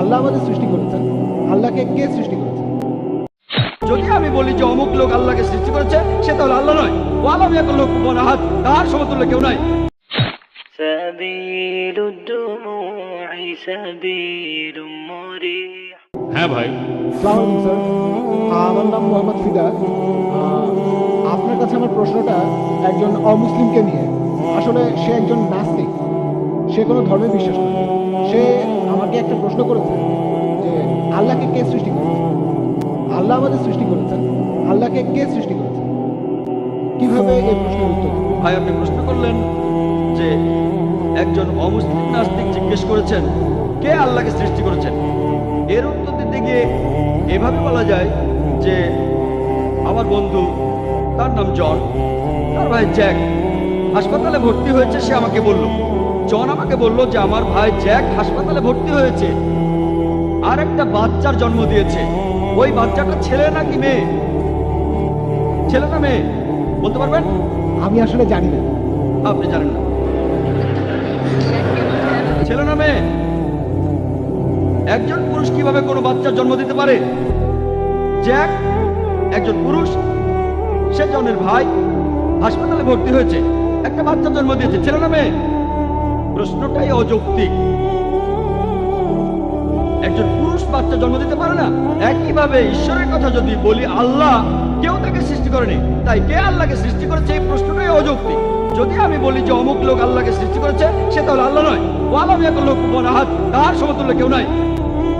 আল্লাহ আমাদের সৃষ্টি করেছেন। আল্লাহকে কে সৃষ্টি করেছে? যদি আমি বলি যে অমুক লোক আল্লাহকে সৃষ্টি করেছে সে তাহলে আল্লাহ নয়। ও আলাম এক লোক হাত তার সমতুল্য কেউ নাই। হ্যাঁ ভাই। আমার নাম মোহাম্মদ ফিদাস আপনার কাছে আমার প্রশ্নটা একজন অমুসলিমকে নিয়ে। আসলে সে একজন নাস্তিক। সে কোনো ধর্মে বিশ্বাস করে সে আমাকে একটা প্রশ্ন করেছে যে আল্লাহকে কে সৃষ্টি করেছে? আল্লাহ আমাদের সৃষ্টি করেছেন। আল্লাহকে কে সৃষ্টি করেছেন কীভাবে এই প্রশ্নের উত্তর ভাই, আপনি প্রশ্ন করলেন যে একজন অমুসলিম নাস্তিক জিজ্ঞেস করেছেন, কে আল্লাহকে সৃষ্টি করেছেন? এর উত্তর দিতে গিয়ে এভাবে বলা যায় যে আমার বন্ধু, তার নাম জন, তার ভাই জ্যাক, হাসপাতালে ভর্তি হয়েছে, সে আমাকে বলল। জন আমাকে বলল যে আমার ভাই জ্যাক হাসপাতালে ভর্তি হয়েছে। আর একটা বাচ্চার জন্ম দিয়েছে। ওই বাচ্চাটা ছেলে নাকি মেয়ে? ছেলে না মেয়ে? বলতে পারবেন? আমি আসলে জানি না। আপনি জানেন না। ছেলে না মেয়ে? একজন পুরুষ কীভাবে কোনো বাচ্চার জন্ম দিতে পারে? জ্যাক একজন পুরুষ সে জনের ভাই হাসপাতালে ভর্তি হয়েছে। একটা বাচ্চা জন্ম দিয়েছে। ছেলে না মেয়ে? প্রশ্নটাই অযৌক্তিক। একজন পুরুষ বাচ্চা জন্ম দিতে পারে না। একইভাবে ঈশ্বরের কথা যদি বলি, আল্লাহ কেউ তাকে সৃষ্টি করেনি। তাই কে আল্লাহকে সৃষ্টি করেছে এই প্রশ্নটাই অযৌক্তিক। যদি আমি বলি যে অমুক লোক আল্লাহকে সৃষ্টি করেছে, সে তাহলে আল্লাহ নয়। ও আলম এক লোক হাত তার সমতুল্য কেউ নাই।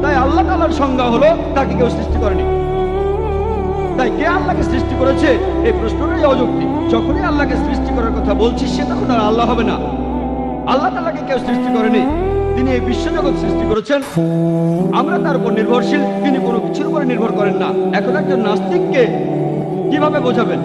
তাই আল্লাহ তাআলার সংজ্ঞা হলো, তাকে কেউ সৃষ্টি করেনি। তাই কে আল্লাহকে সৃষ্টি করেছে? এই প্রশ্নটাই অযৌক্তিক। যখনই আল্লাহকে সৃষ্টি করার কথা বলছি, সে তখন আর আল্লাহ হবে না। আল্লাহ তালাকে কেউ সৃষ্টি করেনি। তিনি এই বিশ্বজগৎ সৃষ্টি করেছেন। আমরা তার উপর নির্ভরশীল। তিনি কোনো কিছুর উপরে নির্ভর করেন না। এখন একজন নাস্তিককে কীভাবে বোঝাবেন?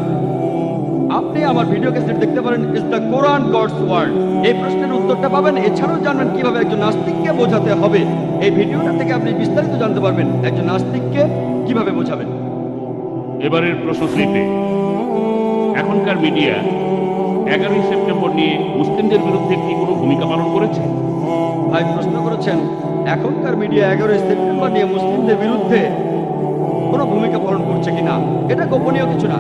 আপনি আমার ভিডিও ক্যাসেট দেখতে পারেন is the Quran God's word এই প্রশ্নের উত্তরটা পাবেন। এছাড়াও জানবেন কীভাবে একজন নাস্তিককে বোঝাতে হবে। এই ভিডিওটা থেকে আপনি বিস্তারিত জানতে পারবেন, একজন নাস্তিককে কীভাবে বোঝাবেন। এবারের প্রশ্ন এখনকার মিডিয়া এগারোই সেপ্টেম্বর নিয়ে মুসলিমদের বিরুদ্ধে কি কোনো ভূমিকা পালন করেছে? ভাই প্রশ্ন করেছেন, এখনকার মিডিয়া এগারোই সেপ্টেম্বর নিয়ে মুসলিমদের বিরুদ্ধে কোনো ভূমিকা পালন করছে কিনা? এটা গোপনীয় কিছু না।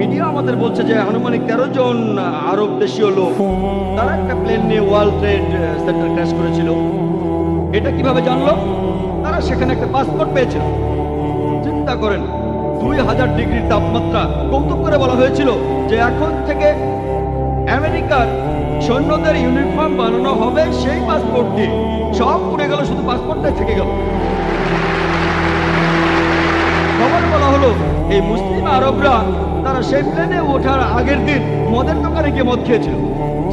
মিডিয়া আমাদের বলছে যে আনুমানিক তেরো জন আরব দেশীয় লোক, তারা একটা প্লেন নিয়ে ওয়ার্ল্ড ট্রেড সেন্টার ক্র্যাশ করেছিল। এটা কীভাবে জানলো? তারা সেখানে একটা পাসপোর্ট পেয়েছিল। চিন্তা করেন। দুই হাজার ডিগ্রির তাপমাত্রা। কৌতুক করে বলা হয়েছিল যে এখন থেকে আমেরিকার সৈন্যদের ইউনিফর্ম বানানো হবে সেই পাসপোর্ট দিয়ে সব পুড়ে গেল, শুধু পাসপোর্টটাই থেকে গেল। খবর বলা হলো, এই মুসলিম আরবরা তারা সেই প্লেনে ওঠার আগের দিন মদের দোকানে গিয়ে মদ খেয়েছিল।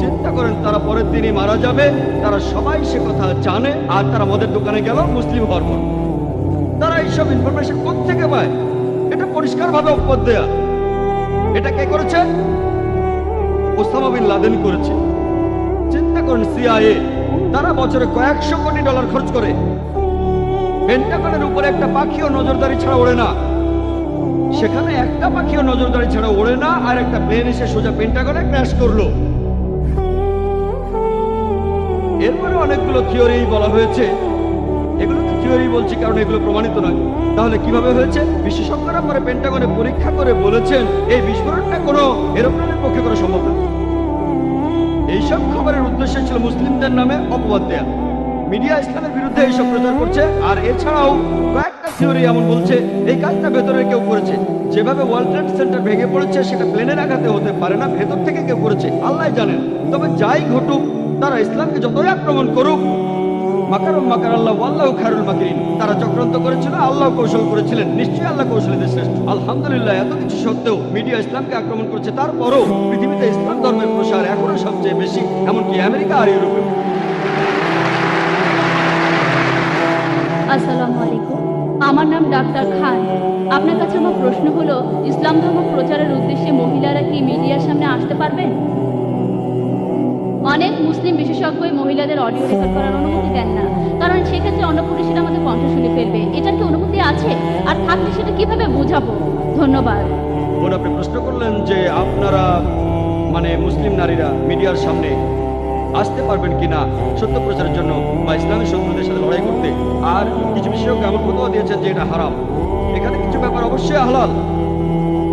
চিন্তা করেন তারা পরের দিনই মারা যাবে। তারা সবাই সে কথা জানে, আর তারা মদের দোকানে গেল মুসলিম পর তারা এইসব ইনফরমেশন থেকে পায়? এটা পরিষ্কারভাবে অপবাদ দেয়া। এটা কে করেছে? ওসামা বিন লাদেন করেছে। চিন্তা করেন, সিআইএ তারা বছরে কয়েকশো কোটি ডলার খরচ করে। পেন্টাগনের উপরে একটা পাখিও নজরদারি ছাড়া ওড়ে না। সেখানে একটা পাখিও নজরদারি ছাড়া ওড়ে না, আর একটা প্লেন এসে সোজা পেন্টাগনে ক্র্যাশ করল। এরপরে অনেকগুলো থিওরি বলা হয়েছে। এগুলো তো বলছি, কারণ এগুলো প্রমাণিত নয়। তাহলে কীভাবে হয়েছে? বিশেষজ্ঞরা পরে পেন্টাগনে পরীক্ষা করে বলেছেন, এই বিস্ফোরণটা কোনো এরোপ্লেনের পক্ষে করা সম্ভব না। এইসব খবরের উদ্দেশ্য ছিল মুসলিমদের নামে অপবাদ দেয়া। মিডিয়া ইসলামের বিরুদ্ধে এইসব প্রচার করছে, আর এছাড়াও কয়েকটা থিওরি এমন বলছে, এই কাজটা ভেতরে কেউ করেছে। যেভাবে ওয়ার্ল্ড ট্রেড সেন্টার ভেঙে পড়েছে, সেটা প্লেনের আঘাতে হতে পারে না, ভেতর থেকে কেউ করেছে, আল্লাহ জানেন। তবে যাই ঘটুক, তারা ইসলামকে যতই আক্রমণ করুক মাকারম মাকার আল্লাহ আল্লাহ খায়রুল মাকিরিন। তারা চক্রান্ত করেছিল, আল্লাহ কৌশল করেছিলেন। নিশ্চয়ই আল্লাহ কৌশলীদের শ্রেষ্ঠ। আলহামদুলিল্লাহ, এত কিছু সত্ত্বেও মিডিয়া ইসলামকে আক্রমণ করেছে। তারপরও পৃথিবীতে ইসলাম ধর্মের প্রসার এখনও সবচেয়ে বেশি, এমনকি আমেরিকা আর ইউরোপে। আসসালামু আলাইকুম। আমার নাম ডাক্তার খান। আপনার কাছে আমার প্রশ্ন হলো, ইসলাম ধর্ম প্রচারের উদ্দেশ্যে মহিলারা কি মিডিয়ার সামনে আসতে পারবেন? অনেক মুসলিম বিশেষজ্ঞই মহিলাদের অডিও রেকর্ড করার অনুমতি দেন না। কারণ সেক্ষেত্রে অন্য পুরুষেরা আমাদের কণ্ঠ শুনে ফেলবে। এটার কি অনুমতি আছে? আর থাকলে সেটা কীভাবে বোঝাবো? ধন্যবাদ। আপনি প্রশ্ন করলেন যে আপনারা মানে মুসলিম নারীরা মিডিয়ার সামনে আসতে পারবেন কিনা সত্য প্রচারের জন্য বা ইসলামের শত্রুদের সাথে লড়াই করতে। আর কিছু বিশেষজ্ঞ এমন ফতোয়া দিয়েছেন যে এটা হারাম। এখানে কিছু ব্যাপার অবশ্যই হালাল।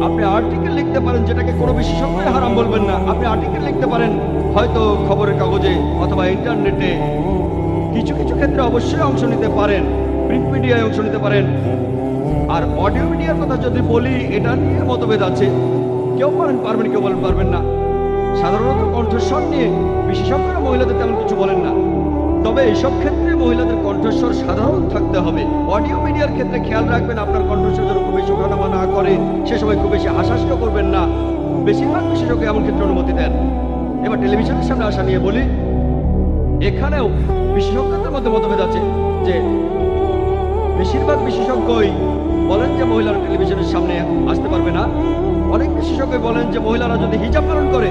আপনি আর্টিকেল লিখতে পারেন যেটাকে কোনো বিশেষজ্ঞই হারাম বলবেন না। আপনি আর্টিকেল লিখতে পারেন, হয়তো খবরের কাগজে অথবা ইন্টারনেটে কিছু কিছু ক্ষেত্রে অবশ্যই অংশ নিতে পারেন প্রিন্ট মিডিয়ায় অংশ নিতে পারেন। আর অডিও মিডিয়ার কথা যদি বলি, এটা নিয়ে মতভেদ আছে। কেউ পারেন পারবেন, কেউ বলেন পারবেন না। সাধারণত কণ্ঠস্বর নিয়ে বিশেষজ্ঞরা মহিলাদের তেমন কিছু বলেন না। তবে এইসব ক্ষেত্রে মহিলাদের কণ্ঠস্বর সাধারণ থাকতে হবে। অডিও মিডিয়ার ক্ষেত্রে খেয়াল রাখবেন, আপনার কণ্ঠস্বর যেন খুব বেশি ওঠানামা না করে, সে সময় খুব বেশি হাসাহাসিও করবেন না। বেশিরভাগ বিশেষজ্ঞ এমন ক্ষেত্রে অনুমতি দেন। এবার টেলিভিশনের সামনে আসা নিয়ে বলি, এখানেও বিশেষজ্ঞদের মধ্যে মতভেদ আছে যে, বেশিরভাগ বিশেষজ্ঞই বলেন যে মহিলারা টেলিভিশনের সামনে আসতে পারবে না। অনেক বিশেষজ্ঞ বলেন যে মহিলারা যদি হিজাব পালন করে,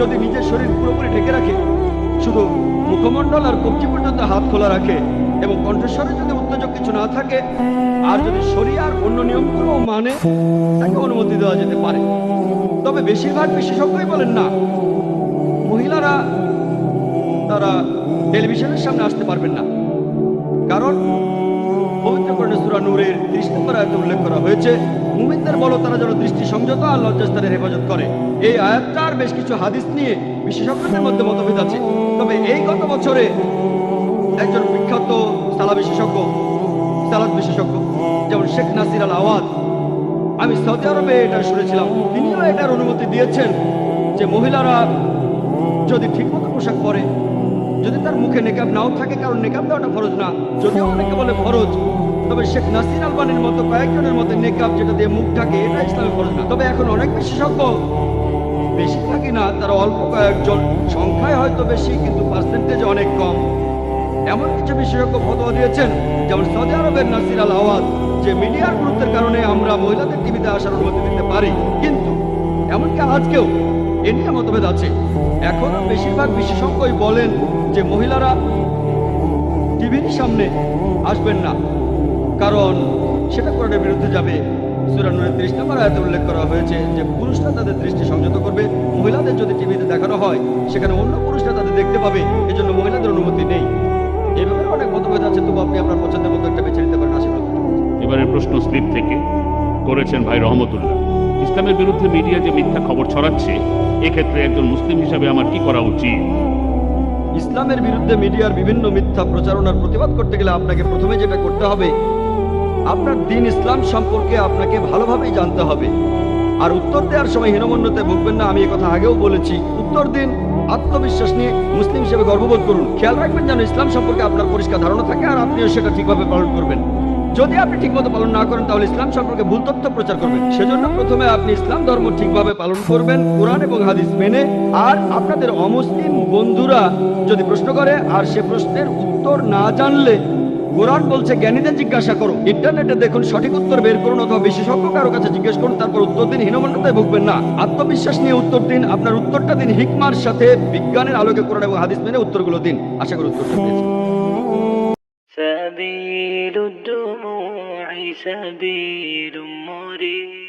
যদি নিজের শরীর পুরোপুরি ঢেকে রাখে শুধু মুখমণ্ডল আর কবজি পর্যন্ত হাত খোলা রাখে এবং কণ্ঠস্বরে যদি উত্তেজক কিছু না থাকে, আর যদি শরীর আর অন্য নিয়মগুলো মানে তাকে অনুমতি দেওয়া যেতে পারে। তবে বেশিরভাগ বিশেষজ্ঞই বলেন না। মহিলারা তারা টেলিভিশনের সামনে আসতে পারবেন না। কারণ উল্লেখ করা হয়েছে, মুমিনদের বলো তারা যেন দৃষ্টি সংযত আর লজ্জাস্থানের হেফাজত করে। এই আয়াতটার বেশ কিছু হাদিস নিয়ে বিশেষজ্ঞদের বছরে একজন বিখ্যাত সালা বিশেষজ্ঞ বিশেষজ্ঞ, যেমন শেখ নাসির আল আওয়াজ আমি সৌদি আরবে এটা শুনেছিলাম। তিনিও এটার অনুমতি দিয়েছেন যে মহিলারা যদি ঠিকমতো পোশাক পরে যদি তার মুখে নেকাব নাও থাকে, কারণ নেকাব দেওয়াটা ফরজ না। যদিও অনেকে বলে ফরজ, তবে শেখ নাসির আলবানের মতো কয়েকজনের মধ্যে নেকাব যেটা দিয়ে মুখ ঢাকে, এটা ইসলামে ফরজ না। তবে এখন অনেক বিশেষজ্ঞ বেশিরভাগই না, তারা অল্প কয়েকজন। সংখ্যায় হয়তো বেশি, কিন্তু পার্সেন্টেজ অনেক কম। এমন কিছু বিশেষজ্ঞ ফতোয়া দিয়েছেন, যেমন সৌদি আরবের নাসির আল আওয়াজ, যে মিডিয়ার গুরুত্বের কারণে আমরা মহিলাদের টিভিতে আসার অনুমতি দিতে পারি। কিন্তু এমনকি আজকেও এ নিয়ে মতভেদ আছে। এখনও বেশিরভাগ বিশেষজ্ঞই বলেন যে মহিলারা টিভির সামনে আসবেন না। কারণ সেটা কোরআনের বিরুদ্ধে যাবে। সুরানুরের ত্রিশ নম্বর আয়াতে উল্লেখ করা হয়েছে যে পুরুষরা তাদের দৃষ্টি সংযত করবে। মহিলাদের যদি টিভিতে দেখানো হয়, সেখানে অন্য পুরুষরা তাদের দেখতে পাবে। এজন্য মহিলাদের অনুমতি নেই। এই ব্যাপারে অনেক মতভেদ আছে, তবু আপনি আপনার পছন্দের মতো একটা বেছে নিতে পারেন। আশীর্বাদ এবারের প্রশ্ন স্লিপ থেকে করেছেন ভাই রহমতুল্লাহ। ইসলামের বিরুদ্ধে মিডিয়া যে মিথ্যা খবর ছড়াচ্ছে, এক্ষেত্রে একজন মুসলিম হিসাবে আমার কি করা উচিত? ইসলামের বিরুদ্ধে মিডিয়ার বিভিন্ন মিথ্যা প্রচারণার প্রতিবাদ করতে গেলে আপনাকে প্রথমে যেটা করতে হবে, আপনার দিন ইসলাম সম্পর্কে আপনাকে ভালোভাবেই জানতে হবে। আর উত্তর দেওয়ার সময় হীনমন্যতে ভুগবেন না, আমি কথা আগেও বলেছি। উত্তর দিন আত্মবিশ্বাস নিয়ে মুসলিম হিসেবে গর্ববোধ করুন। খেয়াল রাখবেন যেন ইসলাম সম্পর্কে আপনার পরিষ্কার ধারণা থাকে আর আপনিও সেটা ঠিকভাবে পালন করবেন। যদি আপনি ঠিকমতো পালন না করেন, তাহলে ইসলাম সম্পর্কে ভুল তথ্য প্রচার করবেন। সেজন্য প্রথমে আপনি ইসলাম ধর্ম ঠিকভাবে পালন করবেন, কোরআন এবং হাদিস মেনে। আর আপনাদের অমুসলিম বন্ধুরা যদি প্রশ্ন করে, আর সে প্রশ্নের উত্তর না জানলে কোরআন বলছে, জ্ঞানীদের জিজ্ঞাসা করো। ইন্টারনেটে দেখুন, সঠিক উত্তর বের করুন অথবা বিশেষজ্ঞ কারও কাছে জিজ্ঞেস করুন, তারপর উত্তর দিন হীনমন্যতায় ভুগবেন না। আত্মবিশ্বাস নিয়ে উত্তর দিন, আপনার উত্তরটা দিন হিকমার সাথে বিজ্ঞানের আলোকে কোরআন এবং হাদিস মেনে উত্তরগুলো দিন। আশা করি উত্তরটা পেয়েছেন سبيل الدموع سبيل مريد